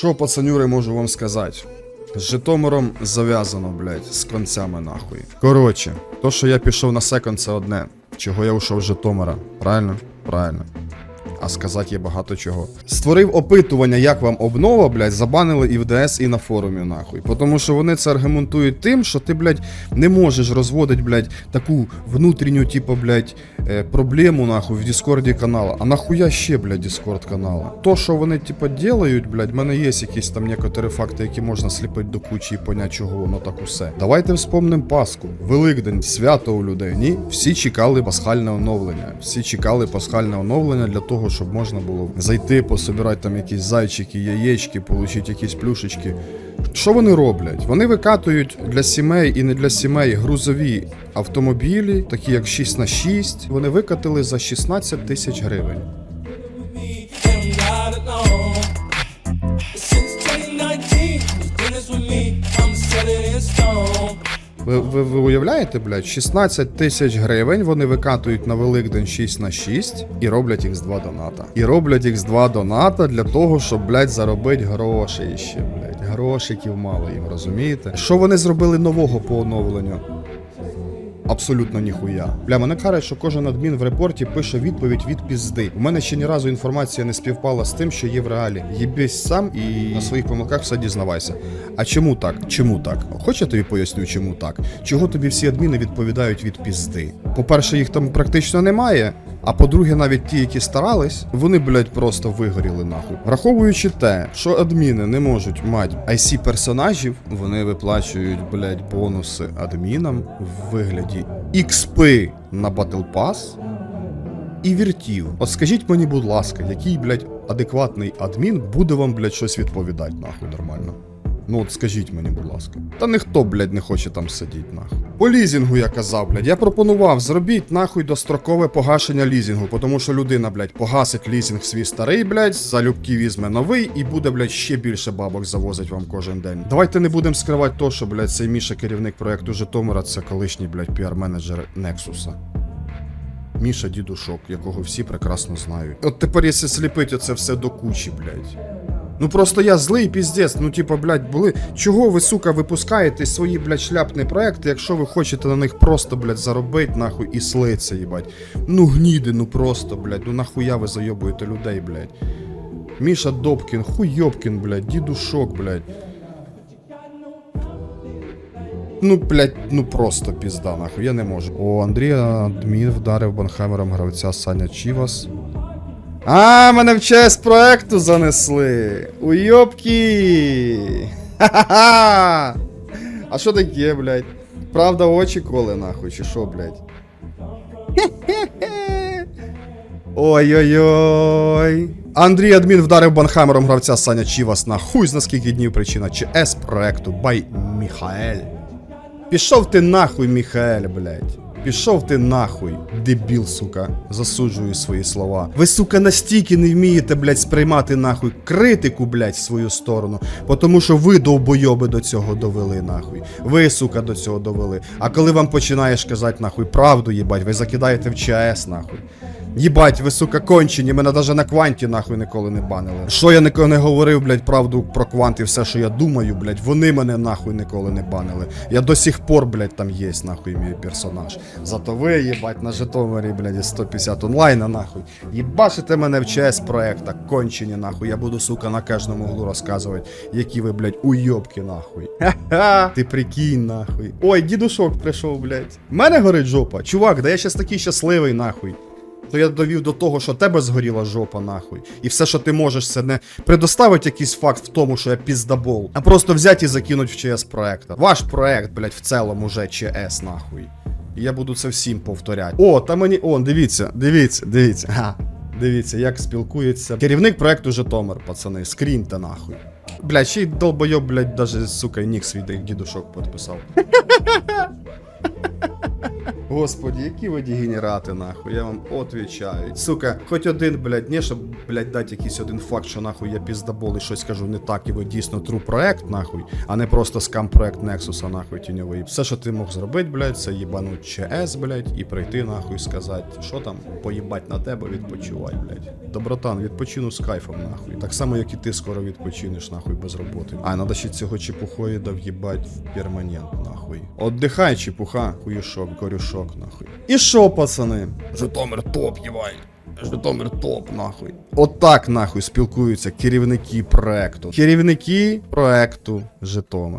Що, пацанюри, можу вам сказати? З Житомиром зав'язано, блядь, з концями нахуй. Коротше, то, що я пішов на секонд, це одне. Чого я ушов з Житомира. Правильно? Правильно. А сказати є багато чого. Створив опитування, як вам обнова, блядь, забанили і в ДС, і на форумі, нахуй. Тому що вони це аргументують тим, що ти, блядь, не можеш розводити, блядь, таку внутрішню, типу, блядь, е, проблему, нахуй, в Діскорді канала. А нахуя ще, блядь, Діскорд канала? То, що вони, типу, делають, блядь, в мене є якісь там некоторі факти, які можна сліпити до кучі і поняти, чого воно так усе. Давайте вспомним Пасху. Великдень, свято у людей. Ні, всі чекали пасхальне оновлення. Всі чекали пасхальне оновлення для того, щоб можна було зайти, пособирати там якісь зайчики, яєчки, отримати якісь плюшечки. Що вони роблять? Вони викатують для сімей і не для сімей грузові автомобілі, такі як 6 на 6 Вони викатили за 16 тисяч гривень. Ви, ви, ви уявляєте, блядь, 16 тисяч гривень вони викатують на Великдень 6 на 6 і роблять їх з 2 доната. І роблять їх з 2 доната для того, щоб, блядь, заробити гроші ще, блядь. Грошиків мало їм, розумієте? Що вони зробили нового по оновленню? Абсолютно ніхуя. Бля, мене карає, що кожен адмін в репорті пише відповідь від пізди. У мене ще ні разу інформація не співпала з тим, що є в реалі. Єбись сам і на своїх помилках все дізнавайся. А чому так? Чому так? Хоч я тобі поясню, чому так? Чого тобі всі адміни відповідають від пізди? По-перше, їх там практично немає. А по-друге, навіть ті, які старались, вони, блядь, просто вигоріли нахуй. Враховуючи те, що адміни не можуть мати IC персонажів, вони виплачують, блядь, бонуси адмінам в вигляді XP на Battle Pass і віртів. От скажіть мені, будь ласка, який, блядь, адекватний адмін буде вам, блядь, щось відповідати, нахуй, нормально. Ну от скажіть мені, будь ласка. Та ніхто, блядь, не хоче там сидіти, нахуй. По лізінгу я казав, блядь, я пропонував зробіть нахуй дострокове погашення лізінгу, тому що людина, блядь, погасить лізінг свій старий, блядь, залюбки візьме новий і буде, блядь, ще більше бабок завозить вам кожен день. Давайте не будемо скривати то, що, блядь, цей Міша, керівник проекту Житомира, це колишній, блядь, піар-менеджер Нексуса. Міша дідушок, якого всі прекрасно знають. От тепер, якщо сліпити оце все до кучі, блядь. Ну просто я злий піздець, ну типа, блядь, були. Чого ви, сука, випускаєте свої, блядь, шляпні проекти, якщо ви хочете на них просто, блядь, заробити, нахуй, і слиться, їбать. Ну гніди, ну просто, блядь, ну нахуя ви зайобуєте людей, блядь. Міша Добкін, хуйобкін, блядь, дідушок, блядь. Ну, блядь, ну просто пізда, нахуй, я не можу. О, Андрія адмін вдарив банхамером гравця Саня Чівас. А, мене в честь проекту занесли. Уйобки. Ха-ха-ха. А що таке, блядь? Правда, очі коли, нахуй, чи що, блядь? Ой-ой-ой. Андрій адмін вдарив банхамером гравця Саня Чівас на хуй з на скільки днів причина ЧС проекту бай Міхаель. Пішов ти нахуй, Міхаель, блядь. Пішов ти нахуй, дебіл, сука. Засуджую свої слова. Ви, сука, настільки не вмієте, блядь, сприймати нахуй критику, блядь, в свою сторону. тому що ви довбойоби до цього довели, нахуй. Ви, сука, до цього довели. А коли вам починаєш казати, нахуй, правду, їбать, ви закидаєте в ЧАЕС, нахуй. Їбать, ви, сука, кончені, мене навіть на кванті нахуй ніколи не банили. Що я ніколи не говорив, блядь, правду про квант і все, що я думаю, блядь, вони мене нахуй ніколи не банили. Я до сих пор, блядь, там є, нахуй, мій персонаж. Зато ви, їбать, на Житомирі, блядь, 150 онлайна, нахуй. Їбашите мене в ЧС проекта, кончені, нахуй. Я буду, сука, на кожному углу розказувати, які ви, блядь, уйобки, нахуй. Ха-ха, ти прикинь, нахуй. Ой, дідушок прийшов, блядь. В мене горить жопа. Чувак, да я щас такий щасливий, нахуй. То я довів до того, що тебе згоріла жопа, нахуй. І все, що ти можеш, це не предоставити якийсь факт в тому, що я піздабол, а просто взяти і закинуть в ЧС проекта. Ваш проект, блядь, в цілому вже ЧС, нахуй. І я буду це всім повторяти. О, та мені. О, дивіться, дивіться, дивіться. Ха. Дивіться, як спілкується. Керівник проекту Житомир, пацани, скріньте нахуй. Блядь, ще й долбойоб, блядь, даже, сука, нік свій дідушок підписав. Господі, які ви дегенерати, нахуй, я вам отвічаю. Сука, хоч один, блядь, не щоб, блядь, дати якийсь один факт, що нахуй я піздабол і щось кажу не так, і ви дійсно true проект, нахуй, а не просто скам проект Нексуса, нахуй, тіньовий. Все, що ти мог зробити, блядь, це їбануть ЧС, блядь, і прийти, нахуй, сказати, що там, поїбать на тебе, відпочивай, блядь. Добротан, відпочину з кайфом, нахуй. Так само, як і ти скоро відпочинеш, нахуй, без роботи. А, надо ще цього чепухоїда в'їбать в перманент, нахуй. Отдихай, чепуха, хуюшок, корюшок, нахуй. І шо, пацани? Житомир топ, євай. Житомир топ, нахуй. Отак, нахуй, спілкуються керівники проекту. Керівники проекту Житомир.